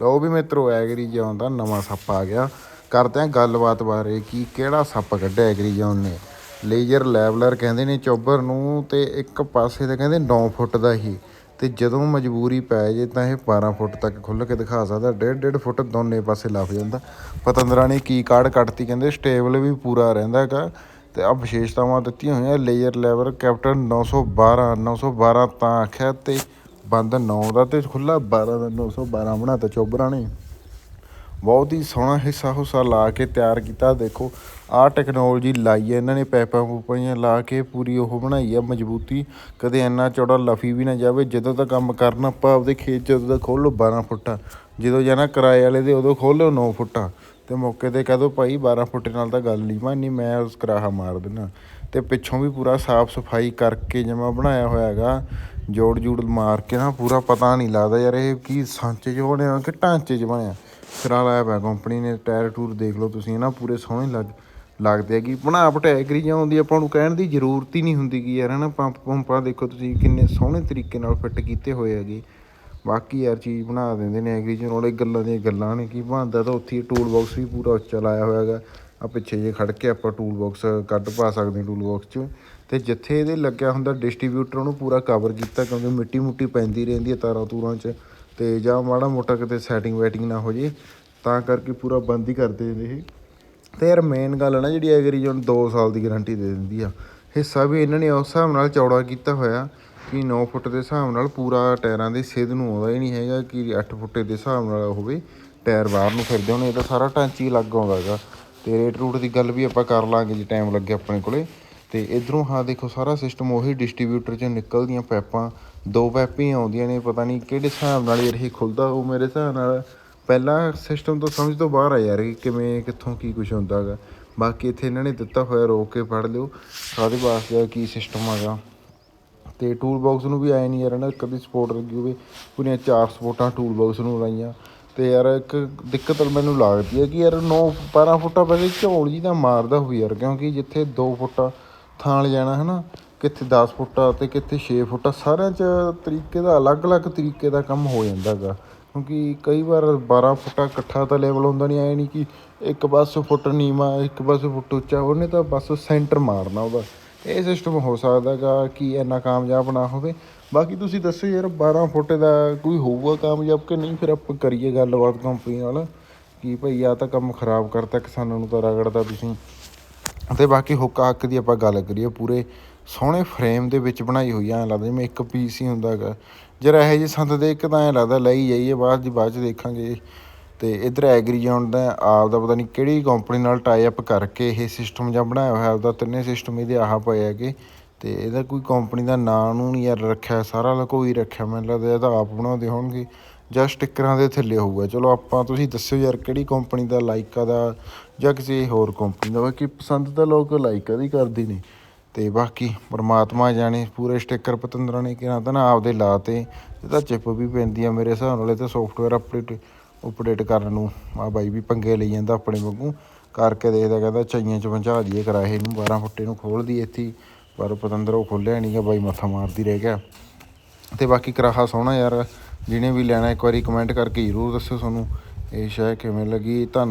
ਲਓ ਵੀ ਮਿੱਤਰੋ agri zone ਦਾ ਨਵਾਂ ਸੱਪ ਆ ਗਿਆ। ਕਰਦੇ ਆ ਗੱਲਬਾਤ ਬਾਰੇ ਕਿ ਕਿਹੜਾ ਸੱਪ ਕੱਢਿਆ ਐਗਰੀ ਜੋਨ ਨੇ। ਲੇਜ਼ਰ ਲੈਵਲਰ ਕਹਿੰਦੇ ਨੇ ਚੋਬਰ ਨੂੰ ਤੇ ਇੱਕ ਪਾਸੇ ਤੇ ਕਹਿੰਦੇ 9 ਫੁੱਟ ਦਾ ਹੀ। ਤੇ ਜਦੋਂ ਮਜਬੂਰੀ ਪੈ ਜੇ ਤਾਂ ਇਹ 12 ਫੁੱਟ ਤੱਕ ਖੁੱਲ ਕੇ ਦਿਖਾ ਸਕਦਾ। ਡੇਢ ਡੇਢ ਫੁੱਟ ਦੋਨੇ ਪਾਸੇ ਲੱਗ ਜਾਂਦਾ। ਪਤੰਦਰਾਂ ਨੇ ਕੀ ਕਾਰਡ ਕੱਟਤੀ ਕਹਿੰਦੇ, ਸਟੇਬਲ ਵੀ ਪੂਰਾ ਰਹਿੰਦਾ ਹੈਗਾ। ਤੇ ਆ ਵਿਸ਼ੇਸ਼ਤਾਵਾਂ ਦਿੱਤੀਆਂ ਹੋਈਆਂ। ਲੇਜ਼ਰ ਲੈਵਲ ਕੈਪਟਨ 912 912 ਤਾਂ ਆਖਿਆ ਤੇ ਬੰਦ 9 ਦਾ ਤੇ ਖੁੱਲਾ 12 ਦਾ 912 ਬਣਾਤਾ ਚੋਬਰਾਂ ਨੇ ਬਹੁਤ ਹੀ ਸੋਹਣਾ ਹਿੱਸਾ ਹੁੱਸਾ ਲਾ ਕੇ ਤਿਆਰ ਕੀਤਾ। ਦੇਖੋ, ਆਹ ਟੈਕਨੋਲੋਜੀ ਲਾਈ ਹੈ ਇਹਨਾਂ ਨੇ ਪੈਪਾਂ ਪੂਪਾਂ ਲਾ ਕੇ ਪੂਰੀ ਉਹ ਬਣਾਈ ਆ ਮਜ਼ਬੂਤੀ। ਕਦੇ ਇੰਨਾ ਚੌੜਾ ਲਫੀ ਵੀ ਨਾ ਜਾਵੇ, ਜਦੋਂ ਤਾਂ ਕੰਮ ਕਰਨਾ ਆਪਾਂ ਆਪਦੇ ਖੇਤ 'ਚ ਜਦੋਂ ਦਾ ਖੋਲੋ ਲਓ 12 ਫੁੱਟਾ, ਜਦੋਂ ਜਾਣਾ ਕਿਰਾਏ ਵਾਲੇ ਦੇ ਉਦੋਂ ਖੋਲੋ ਲਓ 9 ਫੁੱਟਾ। ਤੇ ਮੌਕੇ ਤੇ ਕਹਿ ਦੋ ਭਾਈ 12 ਫੁੱਟ ਨਾਲ ਤਾਂ ਗੱਲ ਨਹੀਂ ਮਾਨੀ ਮੈਂ ਉਸ ਕਰਾਹਾ ਮਾਰ ਦੇਣਾ ਤੇ ਪਿੱਛੋਂ ਵੀ ਪੂਰਾ ਸਾਫ਼ ਸਫ਼ਾਈ ਕਰਕੇ ਜਮਾ ਬਣਾਇਆ ਹੋਇਆ ਹੈਗਾ ਜੋੜ ਜੂੜ ਮਾਰ ਕੇ ਨਾ ਪੂਰਾ ਪਤਾ ਨਹੀਂ ਲੱਗਦਾ ਯਾਰ ਇਹ ਕੀ ਸਾਂਚੇ 'ਚ ਬਣਿਆ ਕਿ ਢਾਂਚੇ 'ਚ ਬਣਿਆ। ਸਿਰਾ ਲਾਇਆ ਪਿਆ ਕੰਪਨੀ ਨੇ, ਟਾਇਰ ਟੂਰ ਦੇਖ ਲਓ ਤੁਸੀਂ ਨਾ ਪੂਰੇ ਸੋਹਣੇ ਲੱਗ, ਲੱਗਦੇ ਆ ਕਿ ਬਣਾਵਟ ਐਗਰੀ ਜਾਂ ਹੁੰਦੀ ਆਪਾਂ ਨੂੰ ਕਹਿਣ ਦੀ ਜ਼ਰੂਰਤ ਹੀ ਨਹੀਂ ਹੁੰਦੀ ਕਿ ਯਾਰ ਹਨਾ ਪੰਪ ਪੰਪਾਂ ਦੇਖੋ ਤੁਸੀਂ ਕਿੰਨੇ ਸੋਹਣੇ ਤਰੀਕੇ ਨਾਲ ਫਿੱਟ ਕੀਤੇ ਹੋਏ ਹੈਗੇ। ਬਾਕੀ ਯਾਰ ਚੀਜ਼ ਬਣਾ ਦਿੰਦੇ ਨੇ ਐਗਰੀ ਚ ਨਾਲੇ ਗੱਲਾਂ ਦੀਆਂ ਗੱਲਾਂ ਨੇ, ਕੀ ਬਣਦਾ ਤਾਂ ਉੱਥੇ ਟੂਲ ਬਾਕਸ ਵੀ ਪੂਰਾ ਉੱਚਾ ਲਾਇਆ ਹੋਇਆ ਹੈਗਾ। ਆ ਪਿੱਛੇ ਜੇ ਖੜ ਕੇ ਆਪਾਂ ਟੂਲ ਬਾਕਸ ਕੱਢ ਪਾ ਸਕਦੇ ਹਾਂ ਟੂਲ ਬਾਕਸ 'ਚ। ਤੇ ਜਿੱਥੇ ਇਹਦੇ ਲੱਗਿਆ ਹੁੰਦਾ ਡਿਸਟ੍ਰੀਬਿਊਟਰ ਉਹਨੂੰ ਪੂਰਾ ਕਵਰ ਕੀਤਾ ਕਿਉਂਕਿ ਮਿੱਟੀ ਮੁੱਟੀ ਪੈਂਦੀ ਰਹਿੰਦੀ ਹੈ ਤਾਰਾਂ ਤੂਰਾਂ 'ਚ। ਤੇ ਜਾਂ ਮਾੜਾ ਮੋਟਾ ਕਿਤੇ ਸੈਟਿੰਗ ਵੈਟਿੰਗ ਨਾ ਹੋ ਜੇ, ਤਾਂ ਕਰਕੇ ਪੂਰਾ ਬੰਦ ਹੀ ਕਰਦੇ ਨੇ ਇਹ। ਤੇ ਯਾਰ ਮੇਨ ਗੱਲ ਹੈ ਨਾ ਜਿਹੜੀ ਐਗਰੀ ਜੋਨ 2 ਸਾਲ ਦੀ ਗਾਰੰਟੀ ਦੇ ਦਿੰਦੀ ਆ। ਹਿੱਸਾ ਵੀ ਇਹਨਾਂ ਨੇ ਉਸ ਹਿਸਾਬ ਨਾਲ ਚੌੜਾ ਕੀਤਾ ਹੋਇਆ। ਕਿ 9 ਫੁੱਟ ਦੇ ਹਿਸਾਬ ਨਾਲ ਪੂਰਾ ਟਾਇਰਾਂ ਦੇ ਸਿੱਧ ਨੂੰ ਆਉਂਦਾ ਹੀ ਨਹੀਂ ਹੈਗਾ ਕਿ 8 ਫੁੱਟੇ ਦੇ ਹਿਸਾਬ ਨਾਲ ਹੋਵੇ, ਟਾਇਰ ਬਾਹਰ ਨੂੰ ਫਿਰਦੇ ਹੋਣ ਇਹਦਾ ਤਾਂ ਸਾਰਾ ਢਾਂਚੀ ਲੱਗ ਆਉਂਦਾ ਹੈਗਾ। ਤੇ ਰੇਟ ਰੂਟ ਦੀ ਗੱਲ ਵੀ ਆਪਾਂ ਕਰ ਲਾਂਗੇ ਜੇ ਟਾਈਮ ਲੱਗੇ ਆਪਣੇ ਕੋਲੇ। ਤੇ ਇਧਰੋਂ ਹਾਂ, ਦੇਖੋ ਸਾਰਾ ਸਿਸਟਮ ਉਹੀ ਡਿਸਟ੍ਰੀਬਿਊਟਰ 'ਚ ਨਿਕਲਦੀਆਂ ਪੈਪਾਂ ਦੋ ਪੈਪਾਂ ਹੀ ਆਉਂਦੀਆਂ ਨੇ, ਪਤਾ ਨਹੀਂ ਕਿਹੜੇ ਹਿਸਾਬ ਨਾਲ ਇਹ ਖੁੱਲਦਾ, ਉਹ ਮੇਰੇ ਹਿਸਾਬ ਨਾਲ ਪਹਿਲਾਂ ਸਿਸਟਮ ਤੋਂ ਸਮਝ ਤੋਂ ਬਾਹਰ ਆ ਯਾਰ, ਕਿ ਕਿਵੇਂ, ਕਿੱਥੋਂ ਕੀ ਕੁਝ ਹੁੰਦਾ ਹੈਗਾ। ਬਾਕੀ ਇੱਥੇ ਇਹਨਾਂ ਨੇ ਦਿੱਤਾ ਹੋਇਆ, ਰੋਕ ਕੇ ਪੜ ਲਿਓ ਕਾਹਦੇ ਵਾਸਤੇ ਕੀ ਸਿਸਟਮ ਹੈਗਾ। ਤੇ ਟੂਲ ਬਾਕਸ ਨੂੰ ਵੀ ਆਏ ਨਹੀਂ ਯਾਰ ਨਾ ਕਦੀ ਸਪੋਰਟ ਲੱਗੀ ਹੋਵੇ, ਪੂਰੀਆਂ ਚਾਰ ਸਪੋਰਟਾਂ ਟੂਲ ਬਾਕਸ ਨੂੰ ਲਾਈਆਂ। ਤੇ ਯਾਰ ਇੱਕ ਦਿੱਕਤ ਮੈਨੂੰ ਲੱਗਦੀ ਹੈ ਕਿ ਯਾਰ 9 12 ਫੁੱਟਾਂ ਪਹਿਲੇ ਝੋਲ ਜੀ ਦਾ ਮਾਰਦਾ ਹੋਈ ਯਾਰ, ਕਿਉਂਕਿ ਜਿੱਥੇ 2 ਫੁੱਟਾਂ ਥਾਂ ਜਾਣਾ ਹੈ ਨਾ ਕਿੱਥੇ 10 ਫੁੱਟਾਂ ਤੇ ਕਿੱਥੇ 6 ਫੁੱਟਾ, ਸਾਰਿਆਂ 'ਚ ਤਰੀਕੇ ਦਾ, ਅਲੱਗ-ਅਲੱਗ ਤਰੀਕੇ ਦਾ ਕੰਮ ਹੋ ਜਾਂਦਾ ਹੈਗਾ ਕਿਉਂਕਿ ਕਈ ਵਾਰ 12 ਫੁੱਟਾਂ ਇਕੱਠਾ ਤਾਂ ਲੈਵਲ ਹੁੰਦਾ ਨਹੀਂ ਐ ਨਹੀਂ ਕਿ ਇੱਕ ਪਾਸੇ ਫੁੱਟ ਨੀਵਾਂ, ਇੱਕ ਪਾਸੇ ਫੁੱਟ ਉੱਚਾ, ਉਹਨੇ ਤਾਂ ਬਸ ਸੈਂਟਰ ਮਾਰਨਾ ਉਹਦਾ। ਇਹ ਸਿਸਟਮ ਹੋ ਸਕਦਾ ਹੈਗਾ ਕਿ ਇੰਨਾ ਕਾਮਯਾਬ ਨਾ ਹੋਵੇ। ਬਾਕੀ ਤੁਸੀਂ ਦੱਸੋ ਯਾਰ 12 ਫੁੱਟ ਦਾ ਕੋਈ ਹੋਊਗਾ ਕਾਮਯਾਬ ਕਿ ਨਹੀਂ? ਫਿਰ ਆਪਾਂ ਕਰੀਏ ਗੱਲਬਾਤ ਕੰਪਨੀ ਨਾਲ ਕਿ ਭਈ ਆ ਤਾਂ ਕੰਮ ਖਰਾਬ ਕਰਤਾ ਕਿਸਾਨਾਂ ਨੂੰ ਤਾਂ ਰਗੜਦਾ ਤੁਸੀਂ। ਤੇ ਬਾਕੀ ਹੁੱਕ ਹੱਕ ਦੀ ਆਪਾਂ ਗੱਲ ਕਰੀਏ, ਪੂਰੇ ਸੋਹਣੇ ਫਰੇਮ ਦੇ ਵਿੱਚ ਬਣਾਈ ਹੋਈ ਆ, ਐਂ ਲੱਗਦਾ ਜਿਵੇਂ ਇੱਕ ਪੀਸ ਹੀ ਹੁੰਦਾ ਹੈਗਾ ਜਰਾ ਇਹੋ ਜਿਹੇ ਸੰਦ ਦੇਖ ਕੇ ਤਾਂ ਐਂ ਲੱਗਦਾ ਲਈ ਜਾਈਏ, ਬਾਅਦ ਦੀ ਬਾਅਦ ਚ ਦੇਖਾਂਗੇ। ਤੇ ਇਧਰ ਐਗਰੀਜੌਨ ਦਾ ਆਪ ਦਾ ਪਤਾ ਨਹੀਂ ਕਿਹੜੀ ਕੰਪਨੀ ਨਾਲ ਟਾਈ ਅਪ ਕਰਕੇ ਇਹ ਸਿਸਟਮ ਜਾਂ ਬਣਾਇਆ ਹੋਇਆ ਆਪਦਾ ਤਿੰਨੇ ਸਿਸਟਮ ਇਹਦੇ ਆਹ ਪਏ ਹੈਗੇ। ਤੇ ਇਹਦਾ ਕੋਈ ਕੰਪਨੀ ਦਾ ਨਾਂ ਨੂੰ ਨਹੀਂ ਯਾਰ ਰੱਖਿਆ, ਸਾਰਾ ਲਕੋਈ ਰੱਖਿਆ, ਮੈਨੂੰ ਲੱਗਦਾ ਇਹ ਤਾਂ ਆਪ ਬਣਾਉਂਦੇ ਹੋਣਗੇ। ਜਾਂ ਸਟਿੱਕਰਾਂ ਦੇ ਥੱਲੇ ਹੋਊਗਾ। ਚਲੋ ਆਪਾਂ ਤੁਸੀਂ ਦੱਸਿਓ ਯਾਰ ਕਿਹੜੀ ਕੰਪਨੀ ਦਾ ਲਾਈਕਾ ਦਾ ਜਾਂ ਕਿਸੇ ਹੋਰ ਕੰਪਨੀ ਦਾ। ਬਾਕੀ ਪਸੰਦ ਤਾਂ ਲੋਕ ਲਾਈਕਾ ਦੀ ਕਰਦੇ ਨੇ। ਤੇ ਬਾਕੀ ਪਰਮਾਤਮਾ ਜਾਣੇ, ਪੂਰੇ ਸਟicker ਪਤੰਦਰਾਂ ਨੇ ਕਿਹਾ ਤਾਂ ਨਾ ਆਪਦੇ ਲਾਤੇ ਇਹਦਾ ਚਿਪ ਵੀ ਪੈਂਦੀ ਆ ਮੇਰੇ ਹਿਸਾਬ ਨਾਲ, ਇਹ ਤਾਂ ਸੌਫਟਵੇਅਰ ਅਪਡੇਟ ਅਪਡੇਟ ਕਰਨ ਨੂੰ ਆ ਬਾਈ ਵੀ ਪੰਗੇ ਲਈ ਜਾਂਦਾ ਆਪਣੇ ਵਾਂਗੂ। ਕਰਕੇ ਦੇਖਦਾ ਕਹਿੰਦਾ ਚਾਈਆਂ ਚ ਪਹੁੰਚਾ ਦਈਏ ਕਰਾਏ ਨੂੰ 12 ਫੁੱਟੇ ਨੂੰ ਖੋਲ ਦਈਏ ਇੱਥੇ ਪਰ ਪਤੰਦਰ ਉਹ ਖੋਲਿਆ ਨਹੀਂ ਗਾ ਬਾਈ ਮੱਥਾ ਮਾਰਦੀ ਰਹਿ ਗਿਆ। ਤੇ ਬਾਕੀ ਕਰਾਹਾ ਸੋਹਣਾ ਯਾਰ, ਜਿਹਨੇ ਵੀ ਲੈਣਾ ਇੱਕ ਵਾਰੀ ਕਮੈਂਟ ਕਰਕੇ ਜ਼ਰੂਰ ਦੱਸਿਓ ਤੁਹਾਨੂੰ। ਇਹ ਸ਼ੈ ਕਿਵੇਂ ਲੱਗੀ, ਧੰਨਵਾਦ।